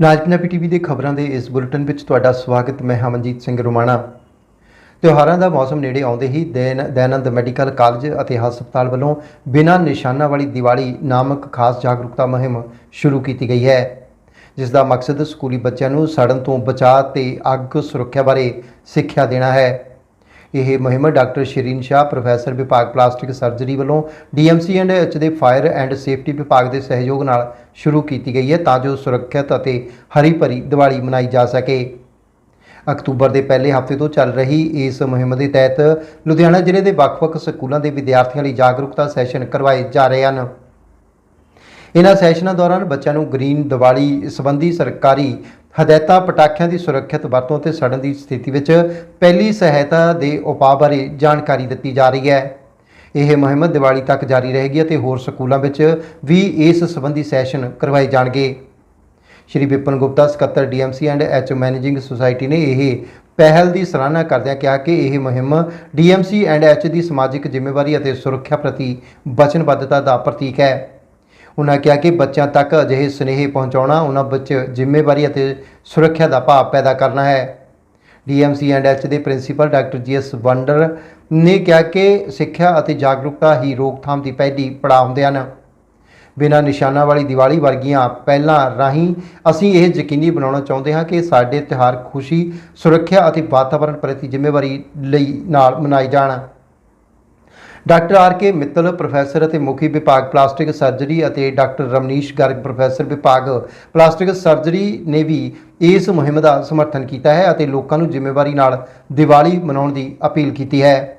ਨਾਜ Punjabi TV ਦੇ ਖਬਰਾਂ ਦੇ ਇਸ ਬੁਲੇਟਿਨ ਵਿੱਚ ਤੁਹਾਡਾ ਸਵਾਗਤ, ਮੈਂ ਹਮਨਜੀਤ ਸਿੰਘ ਰੋਮਾਣਾ। ਤਿਉਹਾਰਾਂ ਦਾ ਮੌਸਮ ਨੇੜੇ ਆਉਂਦੇ ਹੀ ਦੈਨ, ਦੈਨੰਦ ਮੈਡੀਕਲ ਕਾਲਜ ਅਤੇ ਹਸਪਤਾਲ ਵੱਲੋਂ ਬਿਨਾਂ ਨਿਸ਼ਾਨਾਂ ਵਾਲੀ ਦੀਵਾਲੀ ਨਾਮਕ ਖਾਸ ਜਾਗਰੂਕਤਾ ਮੁਹਿੰਮ ਸ਼ੁਰੂ ਕੀਤੀ ਗਈ ਹੈ ਜਿਸ ਦਾ ਮਕਸਦ ਸਕੂਲੀ ਬੱਚਿਆਂ ਨੂੰ ਸੜਨ ਤੋਂ ਬਚਾਅ ਤੇ ਅੱਗ ਸੁਰੱਖਿਆ ਬਾਰੇ ਸਿੱਖਿਆ ਦੇਣਾ ਹੈ। ਇਹ ਮੁਹਿੰਮ ਡਾਕਟਰ ਸ਼ਿਰੀਨ ਸ਼ਾਹ, ਪ੍ਰੋਫੈਸਰ ਵਿਭਾਗ ਪਲਾਸਟਿਕ ਸਰਜਰੀ ਵੱਲੋਂ ਡੀਐਮਸੀ ਐਂਡ ਐਚ ਦੇ ਫਾਇਰ ਐਂਡ ਸੇਫਟੀ ਵਿਭਾਗ ਦੇ ਸਹਿਯੋਗ ਨਾਲ ਸ਼ੁਰੂ ਕੀਤੀ ਗਈ ਹੈ ਤਾਂ ਜੋ ਸੁਰੱਖਿਅਤ ਅਤੇ ਹਰੀ ਭਰੀ ਦੀਵਾਲੀ ਮਨਾਈ ਜਾ ਸਕੇ। ਅਕਤੂਬਰ ਦੇ ਪਹਿਲੇ ਹਫ਼ਤੇ ਤੋਂ ਚੱਲ ਰਹੀ ਇਸ ਮੁਹਿੰਮ ਦੇ ਤਹਿਤ ਲੁਧਿਆਣਾ ਜ਼ਿਲ੍ਹੇ ਦੇ ਵੱਖ-ਵੱਖ ਸਕੂਲਾਂ ਦੇ ਵਿਦਿਆਰਥੀਆਂ ਲਈ ਜਾਗਰੂਕਤਾ ਸੈਸ਼ਨ ਕਰਵਾਏ ਜਾ ਰਹੇ ਹਨ। ਇਹਨਾਂ ਸੈਸ਼ਨਾਂ ਦੌਰਾਨ ਬੱਚਿਆਂ ਨੂੰ ਗ੍ਰੀਨ ਦੀਵਾਲੀ ਸੰਬੰਧੀ ਸਰਕਾਰੀ ਹਦਾਇਤਾਂ ਪਟਾਕਿਆਂ ਦੀ ਸੁਰੱਖਿਅਤ ਵਰਤੋਂ ਤੇ ਸੜਨ ਦੀ ਸਥਿਤੀ ਵਿੱਚ ਪਹਿਲੀ ਸਹਾਇਤਾ ਦੇ ਉਪਾਅ ਬਾਰੇ ਜਾਣਕਾਰੀ ਦਿੱਤੀ ਜਾ ਰਹੀ ਹੈ। ਇਹ ਮੁਹਿੰਮ ਦੀਵਾਲੀ ਤੱਕ ਜਾਰੀ ਰਹੇਗੀ ਅਤੇ ਹੋਰ ਸਕੂਲਾਂ ਵਿੱਚ ਵੀ ਇਸ ਸੰਬੰਧੀ ਸੈਸ਼ਨ ਕਰਵਾਏ ਜਾਣਗੇ। ਸ਼੍ਰੀ ਵਿਪਨ ਗੁਪਤਾ, ਸਕੱਤਰ DMC and H managing society ਨੇ ਇਹ ਪਹਿਲ ਦੀ ਸਰਾਹਨਾ ਕਰਦਿਆਂ ਕਿਹਾ ਕਿ ਇਹ ਮੁਹਿੰਮ ਡੀਐਮਸੀ ਐਂਡ ਐਚ ਦੀ ਸਮਾਜਿਕ ਜ਼ਿੰਮੇਵਾਰੀ ਅਤੇ ਸੁਰੱਖਿਆ ਪ੍ਰਤੀ ਵਚਨਬੱਧਤਾ ਦਾ ਪ੍ਰਤੀਕ ਹੈ। ਉਹਨਾਂ ਕਿਹਾ ਕਿ ਬੱਚਿਆਂ ਤੱਕ ਅਜਿਹੇ ਸੁਨੇਹੇ ਪਹੁੰਚਾਉਣਾ ਉਹਨਾਂ ਵਿੱਚ ਜ਼ਿੰਮੇਵਾਰੀ ਅਤੇ ਸੁਰੱਖਿਆ ਦਾ ਭਾਵ ਪੈਦਾ ਕਰਨਾ ਹੈ। ਡੀਐਮਸੀ ਐਂਡ ਐਚ ਦੇ ਪ੍ਰਿੰਸੀਪਲ ਡਾਕਟਰ ਜੀਐਸ ਵੰਡਰ ਨੇ ਕਿਹਾ ਕਿ ਸਿੱਖਿਆ ਅਤੇ ਜਾਗਰੂਕਤਾ ਹੀ ਰੋਕਥਾਮ ਦੀ ਪਹਿਲੀ ਪੜਾਅ ਹੁੰਦੇ ਹਨ। ਬਿਨਾਂ ਨਿਸ਼ਾਨਾਂ ਵਾਲੀ ਦੀਵਾਲੀ ਵਰਗੀਆਂ ਪਹਿਲਾਂ ਰਾਹੀਂ ਅਸੀਂ ਇਹ ਯਕੀਨੀ ਬਣਾਉਣਾ ਚਾਹੁੰਦੇ ਹਾਂ ਕਿ ਸਾਡੇ ਤਿਉਹਾਰ ਖੁਸ਼ੀ, ਸੁਰੱਖਿਆ ਅਤੇ ਵਾਤਾਵਰਣ ਪ੍ਰਤੀ ਜ਼ਿੰਮੇਵਾਰੀ ਲਈ ਨਾਲ ਮਨਾਏ ਜਾਣ। Doctor R K Mittal, professor ਅਤੇ ਮੁਖੀ ਵਿਭਾਗ ਪਲਾਸਟਿਕ ਸਰਜਰੀ ਅਤੇ ਡਾਕਟਰ ਰਮਨੀਸ਼ ਗਰਗ, ਪ੍ਰੋਫੈਸਰ ਵਿਭਾਗ ਪਲਾਸਟਿਕ ਸਰਜਰੀ ਨੇ ਵੀ ਇਸ ਮੁਹਿੰਮ ਦਾ ਸਮਰਥਨ ਕੀਤਾ ਹੈ ਅਤੇ ਲੋਕਾਂ ਨੂੰ ਜ਼ਿੰਮੇਵਾਰੀ ਨਾਲ ਦੀਵਾਲੀ ਮਨਾਉਣ ਦੀ ਅਪੀਲ ਕੀਤੀ ਹੈ।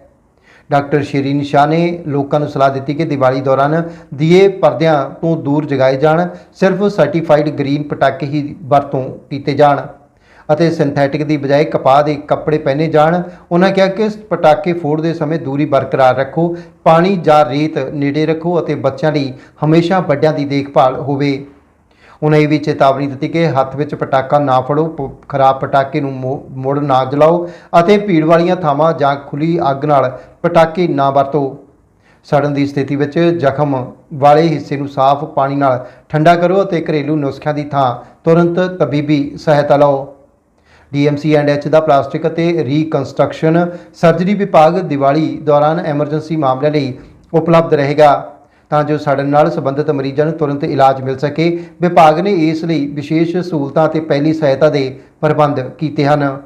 ਡਾਕਟਰ ਸ਼ਿਰੀਨ ਸ਼ਾਹ ਨੇ ਲੋਕਾਂ ਨੂੰ ਸਲਾਹ ਦਿੱਤੀ ਕਿ ਦੀਵਾਲੀ ਦੌਰਾਨ ਦੀਏ ਪਰਦਿਆਂ ਤੋਂ ਦੂਰ ਜਗਾਏ ਜਾਣ, ਸਿਰਫ ਸਰਟੀਫਾਈਡ ਗ੍ਰੀਨ ਪਟਾਕੇ ਹੀ ਵਰਤੋਂ ਕੀਤੇ ਜਾਣ। ਅਤੇ ਸਿੰਥੈਟਿਕ ਦੀ ਬਜਾਏ ਕਪਾਹ ਦੇ ਕੱਪੜੇ ਪਹਿਨੇ ਜਾਣ। ਉਹਨਾਂ ਕਿਹਾ ਕਿ ਪਟਾਕੇ ਫੋੜ ਦੇ ਸਮੇਂ ਦੂਰੀ ਬਰਕਰਾਰ ਰੱਖੋ, ਪਾਣੀ ਜਾਂ ਰੇਤ ਨੇੜੇ ਰੱਖੋ ਅਤੇ ਬੱਚਿਆਂ ਲਈ ਹਮੇਸ਼ਾ ਵੱਡਿਆਂ ਦੀ ਦੇਖਭਾਲ ਹੋਵੇ। ਉਹਨਾਂ ਇਹ ਵੀ ਚੇਤਾਵਨੀ ਦਿੱਤੀ ਕਿ ਹੱਥ ਵਿੱਚ ਪਟਾਕਾ ਨਾ ਫੜੋ, ਪ- ਖਰਾਬ ਪਟਾਕੇ ਨੂੰ ਮੋ- ਮੁੜ ਨਾ ਜਲਾਓ ਅਤੇ ਭੀੜ ਵਾਲੀਆਂ ਥਾਵਾਂ ਜਾਂ ਖੁੱਲੀ ਅੱਗ ਨਾਲ ਪਟਾਕੇ ਨਾ ਵਰਤੋ। ਸੜਨ ਦੀ ਸਥਿਤੀ ਵਿੱਚ ਜ਼ਖਮ ਵਾਲੇ ਹਿੱਸੇ ਨੂੰ ਸਾਫ਼ ਪਾਣੀ ਨਾਲ ਠੰਡਾ ਕਰੋ ਅਤੇ ਘਰੇਲੂ ਨੁਸਖਿਆਂ ਦੀ ਥਾਂ ਤੁਰੰਤ ਤਬੀਬੀ ਸਹਾਇਤਾ ਲਓ। ਡੀਐਮਸੀ ਐਂਡ ਐਚ ਦਾ ਪਲਾਸਟਿਕ ਅਤੇ ਰੀਕਨਸਟਰਕਸ਼ਨ ਸਰਜਰੀ ਵਿਭਾਗ ਦੀਵਾਲੀ ਦੌਰਾਨ ਐਮਰਜੈਂਸੀ ਮਾਮਲਿਆਂ ਲਈ ਉਪਲਬਧ ਰਹੇਗਾ। ਤਾਂ ਜੋ ਸੜਨ ਨਾਲ ਸੰਬੰਧਿਤ ਮਰੀਜ਼ਾਂ ਨੂੰ ਤੁਰੰਤ ਇਲਾਜ ਮਿਲ ਸਕੇ, ਵਿਭਾਗ ਨੇ ਇਸ ਲਈ ਵਿਸ਼ੇਸ਼ ਸਹੂਲਤਾਂ ਅਤੇ ਪਹਿਲੀ ਸਹਾਇਤਾ ਦੇ ਪ੍ਰਬੰਧ ਕੀਤੇ ਹਨ।